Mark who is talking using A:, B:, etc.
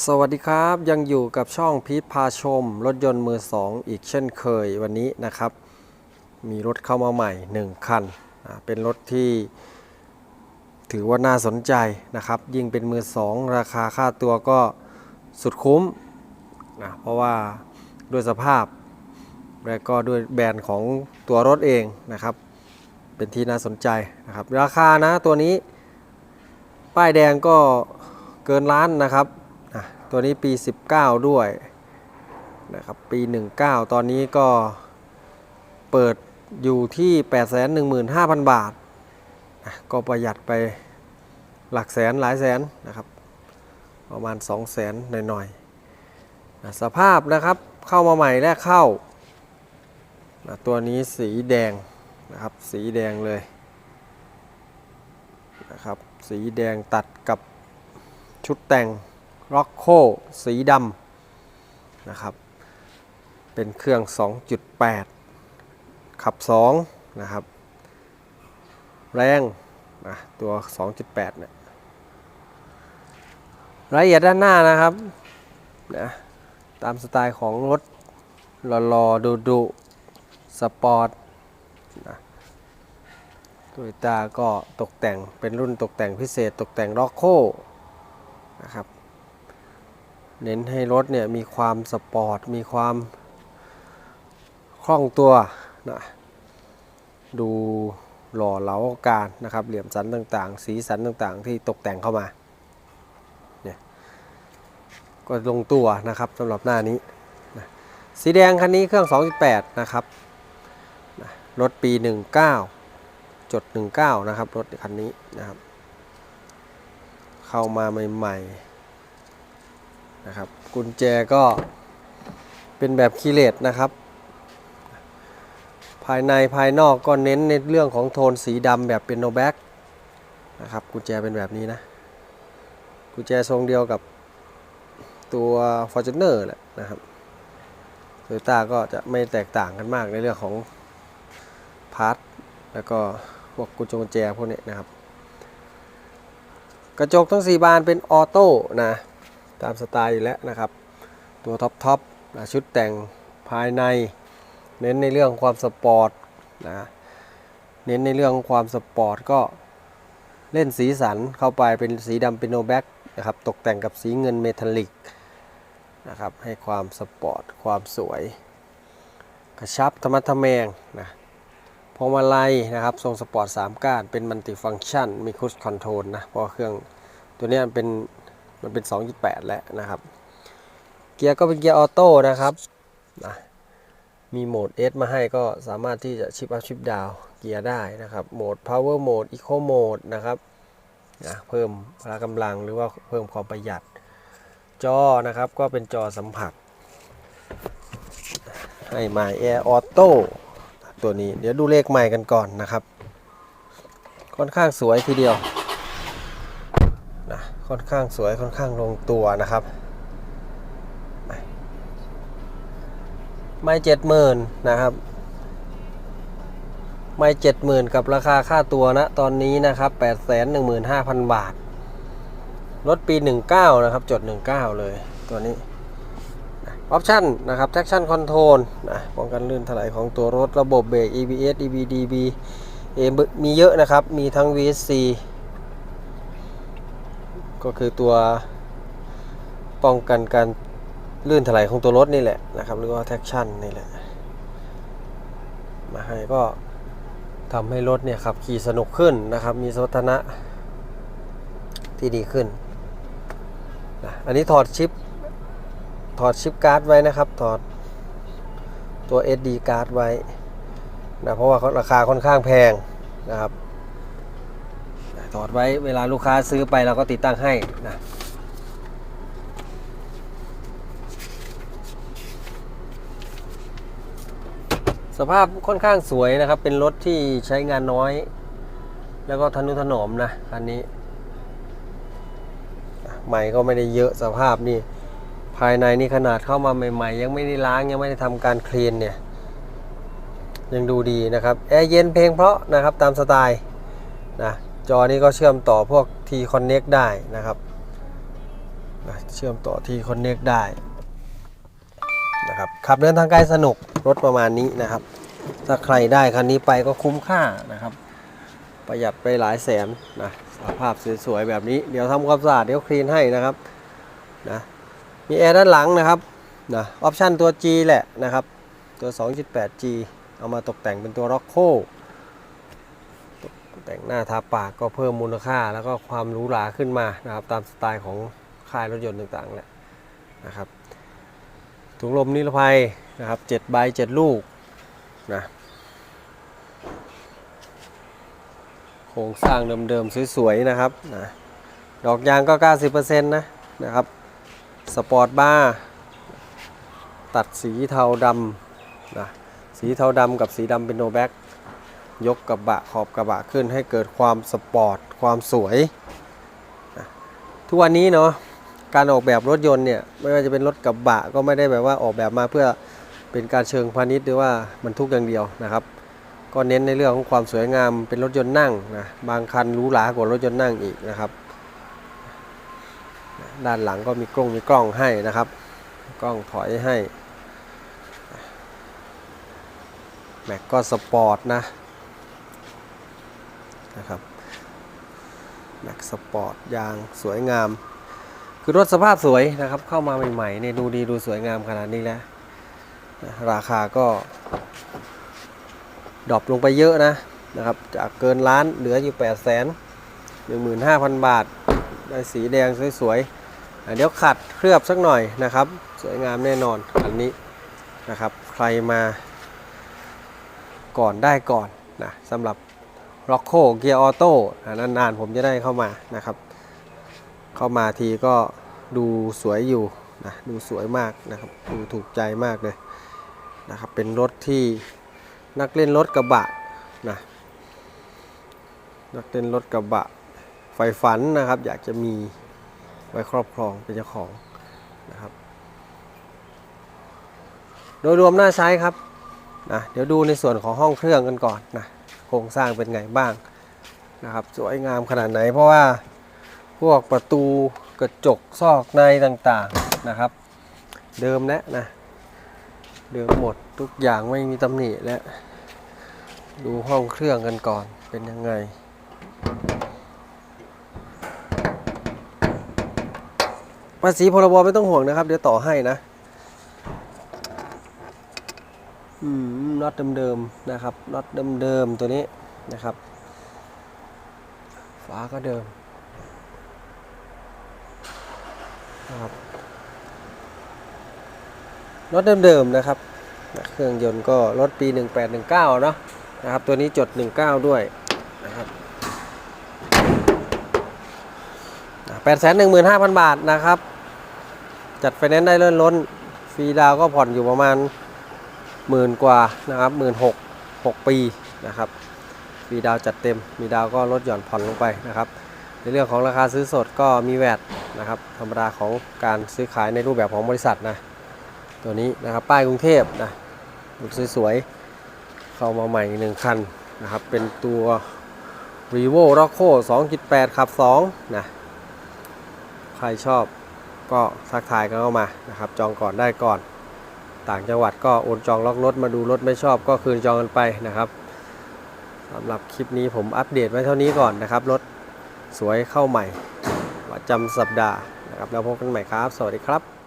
A: สวัสดีครับ ยังอยู่กับช่องพีทพาชม รถยนต์มือสองอีกเช่นเคยวันนี้นะครับ มีรถเข้ามาใหม่ 1 คัน เป็นรถที่ถือว่าน่าสนใจนะครับ ยิ่งเป็นมือสองราคาค่าตัวก็สุดคุ้มนะเพราะว่าด้วยสภาพ และก็ด้วยแบรนด์ของตัวรถเองนะครับ เป็นที่น่าสนใจนะครับ ราคานะตัวนี้ ป้ายแดงก็เกินล้านนะครับ ตัวนี้ปี 19 ด้วยนะครับปี 19 ตอนนี้ก็เปิดอยู่ที่ 815,000 บาท ก็ประหยัดไปหลักแสนหลายแสนนะครับ ประมาณ 2 0 0แสนหน่อยๆสภาพนะครับเข้ามาใหม่แรกเข้านะตัวนี้สีแดงนะครับสีแดงเลยนะครับสีแดงตัดกับชุดแต่ง ร็อกโคสีดำนะครับ เป็นเครื่อง 2.8 ขับ 2 นะครับ แรงนะตัว 2.8 เนี่ยรายละเอียดด้านหน้านะครับนะตามสไตล์ของรถหล่อๆดุๆสปอร์ตโตโยตาก็ตกแต่งเป็นรุ่นตกแต่งพิเศษตกแต่งล็อกโคนะครับ เน้นให้รถเนี่ยมีความสปอร์ต มีความคล่องตัวนะดูหล่อเหลาการนะครับเหลี่ยมสันต่างๆ สีสันต่างๆ ที่ตกแต่งเข้ามาเนี่ยก็ลงตัวนะครับสำหรับหน้านี้นะสีแดงคันนี้เครื่อง 2.8 นะครับนะรถปี 19จด19 นะครับ รถคันนี้นะครับ เข้ามาใหม่ ๆ นะครับ กุญแจก็เป็นแบบคีเลสนะครับ ภายในภายนอกก็เน้นในเรื่องของโทนสีดำแบบเป็นโนแบ็กนะครับกุญแจเป็นแบบนี้นะ กุญแจทรงเดียวกับตัว Fortuner แหละนะครับโตโยต้าก็จะไม่แตกต่างกันมากในเรื่องของพาร์ทแล้วก็พวกกุญแจกุญแจพวกนี้นะครับ กระจกทั้ง 4 บานเป็นออโต้นะ ตามสไตล์อยู่แล้วนะครับ ตัวท็อปท็อปนะชุดแต่งภายในเน้นในเรื่องความสปอร์ตนะเน้นในเรื่องความสปอร์ตก็เล่นสีสันเข้าไปเป็นสีดำเป็นโนแบ็กนะครับตกแต่งกับสีเงินเมทัลลิกนะครับให้ความสปอร์ตความสวย กระชับธรรมะทแมงนะพวงมาลัยนะครับทรงสปอร์ต 3 ก้านเป็นมัลติฟัง c t ชันมีคูสคอนโทรลนะเพราะเครื่องตัวนี้เป็น มันเป็น 2.8 แล้วนะครับ เกียร์ก็เป็นเกียร์ออโต้นะครับนะมีโหมด S มาให้ก็สามารถที่จะชิปอัพชิปดาวเกียร์ได้นะครับ โหมด Power Mode Eco Mode นะครับนะเพิ่มพละกำลังหรือว่าเพิ่มความประหยัด จอนะครับก็เป็นจอสัมผัส ให้ My Air Auto ตัวนี้เดี๋ยวดูเลขใหม่กันก่อนนะครับ ค่อนข้างสวยทีเดียว ค่อนข้างสวยค่อนข้างลงตัวนะครับไม่เจ็ดหมื่นนะครับ ไม่เจ็ดหมื่นกับราคาค่าตัวนะตอนนี้นะครับแปดแสนหนึ่งหมื่นห้าพันบาท รถปีหนึ่งเก้านะครับจดหนึ่งเก้าเลยตัวนี้ออปชั่นนะครับ traction control นะป้องกันลื่นถลายของตัวรถระบบเบรก EBS EBDB เอมีเยอะนะครับ มีทั้ง VSC ก็คือตัวป้องกันการลื่นถลายของตัวรถนี่แหละนะครับ หรือว่า traction นี่แหละ มาให้ก็ทำให้รถเนี่ยขับขี่สนุกขึ้นนะครับ มีสมรรถนะที่ดีขึ้นนะอันนี้ถอดชิป ถอดชิปการ์ดไว้นะครับ ถอดตัว SD การ์ดไว้นะเพราะว่าราคาค่อนข้างแพงนะครับ ถอดไว้เวลาลูกค้าซื้อไปเราก็ติดตั้งให้นะสภาพค่อนข้างสวยนะครับ เป็นรถที่ใช้งานน้อย แล้วก็ทนุถนอมนะคันนี้ใหม่ก็ไม่ได้เยอะสภาพนี่ ภายในนี่ขนาดเข้ามาใหม่ ๆ ยังไม่ได้ล้างยังไม่ได้ทำการคลีนเนี่ย ยังดูดีนะครับ แอร์เย็นเพลงเพราะนะครับตามสไตล์นะ จอนี้ก็เชื่อมต่อพวก T Connect ได้นะครับ เชื่อมต่อที่คอนเน c ได้นะครับขับเดินทางไกลสนุกรถประมาณนี้นะครับ ถ้าใครได้คันนี้ไปก็คุ้มค่านะครับ ประหยัดไปหลายแสนนะสภาพสวยๆแบบนี้เดี๋ยวทำความสะอาดเดี๋ยวคลีนให้นะครับนะมีแอร์ด้านหลังนะครับนะออปชันตัว G แหละนะครับ ตัว 2.8G เอามาตกแต่งเป็นตัว r o c k o ตก แต่งหน้าทาปากก็เพิ่มมูลค่าแล้วก็ความหรูหราขึ้นมานะครับ ตามสไตล์ของค่ายรถยนต์ต่างๆแหละนะครับ ถุงลมนิรภัยนะครับ7ใบ7ลูกนะโครงสร้างเดิมๆสวยๆนะครับนะดอกยางก็ 90%นะนะครับ สปอร์ตบาร์ตัดสีเทาดำนะสีเทาดำกับสีดำเป็นโนแบ็ก ยกกระบะขอบกระบะขึ้นให้เกิดความสปอร์ตความสวย ทุกวันนี้เนาะการออกแบบรถยนต์เนี่ยไม่ว่าจะเป็นรถกระบะก็ไม่ได้แบบว่าออกแบบมาเพื่อเป็นการเชิงพาณิชย์หรือว่าบรรทุกอย่างเดียวนะครับ ก็เน้นในเรื่องของความสวยงามเป็นรถยนต์นั่งนะบางคันหรูหรากว่ารถยนต์นั่งอีกนะครับ ด้านหลังก็มีกล้องมีกล้องให้นะครับ กล้องถอยให้แม็กก็สปอร์ตนะ นะครับแม็กสปอร์ตยางสวยงาม คือรถสภาพสวยนะครับ เข้ามาใหม่ๆเนี่ยดูดีดูสวยงามขนาดนี้แล้วนะราคาก็ดรอปลงไปเยอะนะนะครับ จากเกินล้านเหลืออยู่8 0 0 0 0 0 15,000 บาทได้สีแดงสวยๆอะเดี๋ยวขัดเคลือบสักหน่อยนะครับ สวยงามแน่นอนอันนี้นะครับ ใครมาก่อนได้ก่อนนะสำหรับ r o c k o Gear Auto อะนานๆผมจะได้เข้ามานะครับ เข้ามาทีก็ดูสวยอยู่นะดูสวยมากนะครับ ดูถูกใจมากเลยนะครับ เป็นรถที่นักเล่นรถกระบะนะนักเล่นรถกระบะไฟฝันนะครับ อยากจะมีไว้ครอบครองเป็นเจ้าของนะครับ โดยรวมน่าใช้ครับนะเดี๋ยวดูในส่วนของห้องเครื่องกันก่อนนะ ครงสร้างเป็นไงบ้างนะครับ สวยงามขนาดไหน เพราะว่าพวกประตูกระจกซอกในต่างๆนะครับ เดิมและนะ เดิมหมดทุกอย่างไม่มีตำหนิและดูห้องเครื่องกันก่อนเป็นยังไงภาษีพรบไม่ต้องห่วงนะครับ เดี๋ยวต่อให้นะ อืม น็อตเดิมๆนะครับน็อตเดิมๆตัวนี้นะครับฝาก็เดิมนะครับรถเดิมๆนะครับ เครื่องยนต์ก็รถปี 1819เนาะนะครับ ตัวนี้จด 19 ด้วยนะครับ815,000บาทนะครับ จัดไฟแนนซ์ได้เลื่อนล้น ฟรีดาวก็ผ่อนอยู่ประมาณ หมื่นกว่านะครับหมื่นหกหกปีนะครับฟีดาวจัดเต็ม มีดาวก็ลดหย่อนผ่อนลงไปนะครับ ในเรื่องของราคาซื้อสดก็มีแวดนะครับ ธรรมดาของการซื้อขายในรูปแบบของบริษัทนะตัวนี้นะครับป้ายกรุงเทพนะดูสวยๆเข้ามาใหม่หนึ่งคันนะครับ เป็นตัว r e v o r o c c o 2.8ขับ2นะใครชอบก็ทักทายกันเข้ามานะครับ จองก่อนได้ก่อน ต่างจังหวัดก็โอนจองล็อกรถมาดูรถไม่ชอบก็คืนจองกันไปนะครับสำหรับคลิปนี้ผมอัปเดตไว้เท่านี้ก่อนนะครับรถสวยเข้าใหม่ประจำสัปดาห์นะครับแล้วพบกันใหม่ครับ สวัสดีครับ